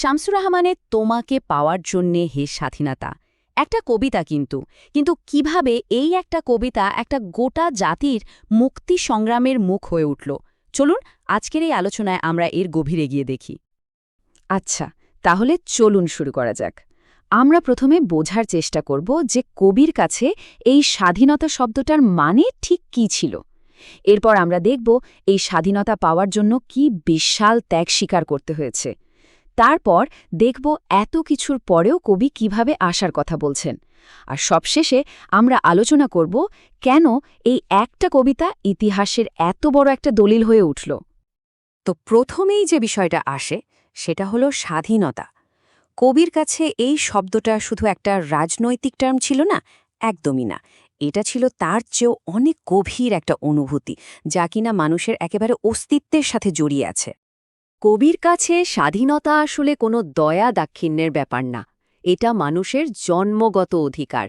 শামসুর রহমানের তোমাকে পাওয়ার জন্যে হে স্বাধীনতা। একটা কবিতা কিন্তু। কিন্তু কীভাবে এই একটা কবিতা একটা গোটা জাতির মুক্তি সংগ্রামের মুখ হয়ে উঠল? চলুন, আজকের এই আলোচনায় আমরা এর গভীরে গিয়ে দেখি। আচ্ছা তাহলে চলুন শুরু করা যাক। আমরা প্রথমে বোঝার চেষ্টা করব যে কবির কাছে এই স্বাধীনতা শব্দটার মানে ঠিক কী ছিল। এরপর আমরা দেখব এই স্বাধীনতা পাওয়ার জন্য কি বিশাল ত্যাগ স্বীকার করতে হয়েছে। তারপর দেখব এত কিছুর পরেও কবি কীভাবে আসার কথা বলছেন। আর সবশেষে আমরা আলোচনা করব কেন এই একটা কবিতা ইতিহাসের এত বড় একটা দলিল হয়ে উঠল। তো প্রথমেই যে বিষয়টা আসে, সেটা হলো স্বাধীনতা। কবির কাছে এই শব্দটা শুধু একটা রাজনৈতিক টার্ম ছিল না, একদমই না। এটা ছিল তার চেয়েও অনেক গভীর একটা অনুভূতি, যা কিনা মানুষের একেবারে অস্তিত্বের সাথে জড়িয়ে আছে। কবির কাছে স্বাধীনতা আসলে কোনো দয়া দাক্ষিণ্যের ব্যাপার না। এটা মানুষের জন্মগত অধিকার।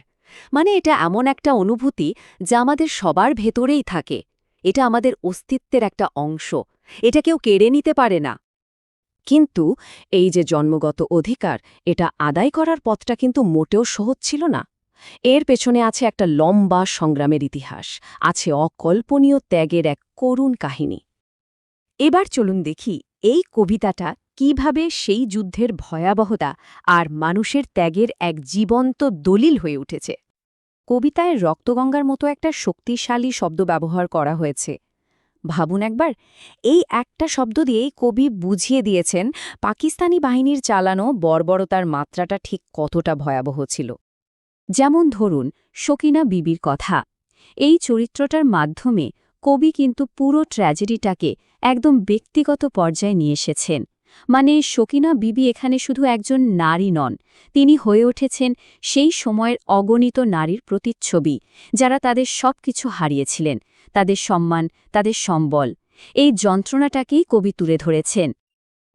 মানে এটা এমন একটা অনুভূতি যা আমাদের সবার ভেতরেই থাকে। এটা আমাদের অস্তিত্বের একটা অংশ। এটা কেউ কেড়ে নিতে পারে না। কিন্তু এই যে জন্মগত অধিকার, এটা আদায় করার পথটা কিন্তু মোটেও সহজ ছিল না। এর পেছনে আছে একটা লম্বা সংগ্রামের ইতিহাস। আছে অকল্পনীয় ত্যাগের এক করুণ কাহিনী। এবার চলুন দেখি এই কবিতাটা কীভাবে সেই যুদ্ধের ভয়াবহতা আর মানুষের ত্যাগের এক জীবন্ত দলিল হয়ে উঠেছে। কবিতায় রক্তগঙ্গার মতো একটা শক্তিশালী শব্দ ব্যবহার করা হয়েছে। ভাবুন একবার, এই একটা শব্দ দিয়েই কবি বুঝিয়ে দিয়েছেন পাকিস্তানি বাহিনীর চালানো বর্বরতার মাত্রাটা ঠিক কতটা ভয়াবহ ছিল। যেমন ধরুন, শকিনা বিবির কথা, এই চরিত্রটার মাধ্যমে কবি কিন্তু পুরো ট্র্যাজেডিটাকে একদম ব্যক্তিগত পর্যায়ে নিয়ে এসেছেন। মানে শকিনা বিবি এখানে শুধু একজন নারী নন, তিনি হয়ে উঠেছেন সেই সময়ের অগণিত নারীর প্রতিচ্ছবি, যারা তাদের সব কিছু হারিয়েছিলেন, তাদের সম্মান, তাদের সম্বল। এই যন্ত্রণাটাকেই কবি তুলে ধরেছেন।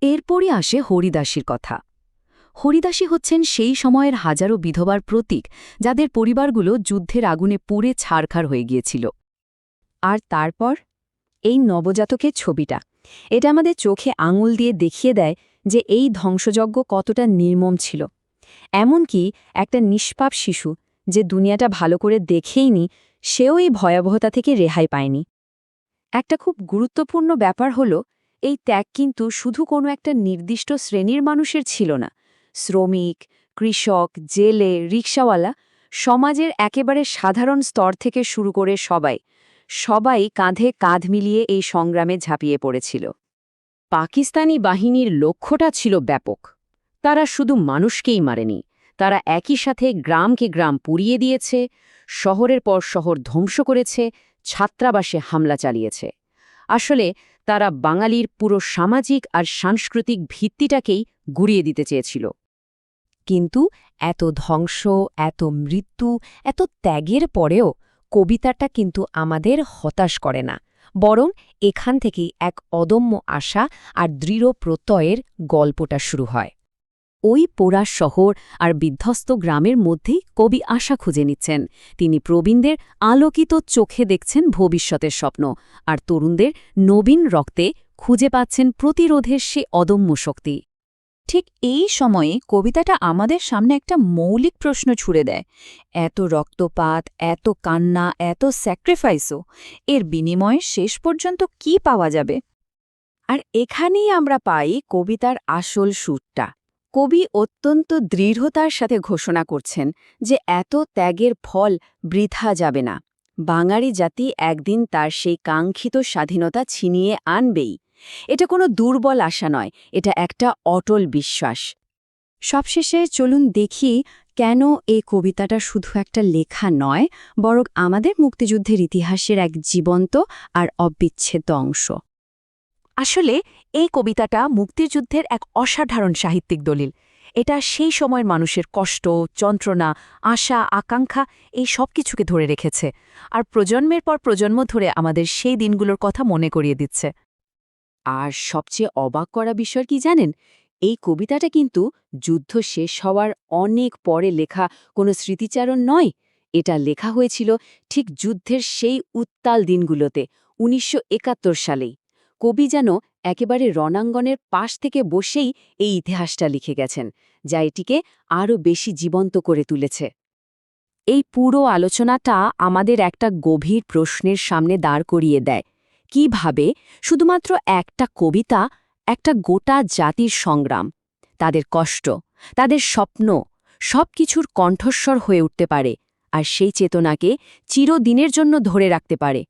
এরপরই আসে হরিদাসীর কথা। হরিদাসী হচ্ছেন সেই সময়ের হাজারো বিধবার প্রতীক, যাদের পরিবারগুলো যুদ্ধের আগুনে পুড়ে ছাড়খাড় হয়ে গিয়েছিল। আর তারপর এই নবজাতকের ছবিটা। এটা আমাদের চোখে আঙুল দিয়ে দেখিয়ে দেয় যে এই ধ্বংসযজ্ঞ কতটা নির্মম ছিল। এমনকি একটা নিষ্পাপ শিশু যে দুনিয়াটা ভালো করে দেখেইনি, সেও এই ভয়াবহতা থেকে রেহাই পায়নি। একটা খুব গুরুত্বপূর্ণ ব্যাপার হল, এই ত্যাগ কিন্তু শুধু কোনো একটা নির্দিষ্ট শ্রেণির মানুষের ছিল না। শ্রমিক, কৃষক, জেলে রিকশাওয়ালা সমাজের একেবারে সাধারণ স্তর থেকে শুরু করে সবাই। সবাই কাঁধে কাঁধ মিলিয়ে এই সংগ্রামে ঝাঁপিয়ে পড়েছিল। পাকিস্তানি বাহিনীর লক্ষ্যটা ছিল ব্যাপক। তারা শুধু মানুষকেই মারেনি, তারা একই সাথে গ্রামকে গ্রাম পুড়িয়ে দিয়েছে, শহরের পর শহর ধ্বংস করেছে, ছাত্রাবাসে হামলা চালিয়েছে। আসলে তারা বাঙালির পুরো সামাজিক আর সাংস্কৃতিক ভিত্তিটাকেই গুড়িয়ে দিতে চেয়েছিল। কিন্তু এত ধ্বংস, এত মৃত্যু, এত ত্যাগের পরেও কবিতাটা কিন্তু আমাদের হতাশ করে না, বরং এখান থেকেই এক অদম্য আশা আর দৃঢ় প্রত্যয়ের গল্পটা শুরু হয়। ওই পোড়া শহর আর বিধ্বস্ত গ্রামের মধ্যেই কবি আশা খুঁজে নিচ্ছেন। তিনি প্রবীণদের আলোকিত চোখে দেখছেন ভবিষ্যতের স্বপ্ন, আর তরুণদের নবীন রক্তে খুঁজে পাচ্ছেন প্রতিরোধের সে অদম্য শক্তি। ঠিক এই সময়ে কবিতাটা আমাদের সামনে একটা মৌলিক প্রশ্ন ছুড়ে দেয়। এত রক্তপাত, এত কান্না, এত স্যাক্রিফাইসও, এর বিনিময়ে শেষ পর্যন্ত কি পাওয়া যাবে? আর এখানেই আমরা পাই কবিতার আসল সুরটা। কবি অত্যন্ত দৃঢ়তার সাথে ঘোষণা করছেন যে এত ত্যাগের ফল বৃথা যাবে না। বাঙালি জাতি একদিন তার সেই কাঙ্ক্ষিত স্বাধীনতা ছিনিয়ে আনবেই। এটা কোনো দুর্বল আশা নয়, এটা একটা অটল বিশ্বাস। সবশেষে চলুন দেখি কেন এই কবিতাটা শুধু একটা লেখা নয়, বরং আমাদের মুক্তিযুদ্ধের ইতিহাসের এক জীবন্ত আর অবিচ্ছেদ্য অংশ। আসলে এই কবিতাটা মুক্তিযুদ্ধের এক অসাধারণ সাহিত্যিক দলিল। এটা সেই সময়ের মানুষের কষ্ট, যন্ত্রণা, আশা, আকাঙ্ক্ষা, এই সব কিছুকে ধরে রেখেছে। আর প্রজন্মের পর প্রজন্ম ধরে আমাদের সেই দিনগুলোর কথা মনে করিয়ে দিচ্ছে। আর সবচেয়ে অবাক করা বিষয় কি জানেন? এই কবিতাটা কিন্তু যুদ্ধ শেষ হওয়ার অনেক পরে লেখা কোনো স্মৃতিচারণ নয়। এটা লেখা হয়েছিল ঠিক যুদ্ধের সেই উত্তাল দিনগুলোতে, উনিশশো একাত্তর সালেই। কবি যেন একেবারে রণাঙ্গনের পাশ থেকে বসেই এই ইতিহাসটা লিখে গেছেন, যা এটিকে আরও বেশি জীবন্ত করে তুলেছে। এই পুরো আলোচনাটা আমাদের একটা গভীর প্রশ্নের সামনে দাঁড় করিয়ে দেয়। কীভাবে শুধুমাত্র একটা কবিতা, একটা গোটা জাতির সংগ্রাম, তাদের কষ্ট, তাদের স্বপ্ন সব কিছুর কণ্ঠস্বর হয়ে উঠতে পারে আর সেই চেতনাকে চিরদিনের জন্য ধরে রাখতে পারে।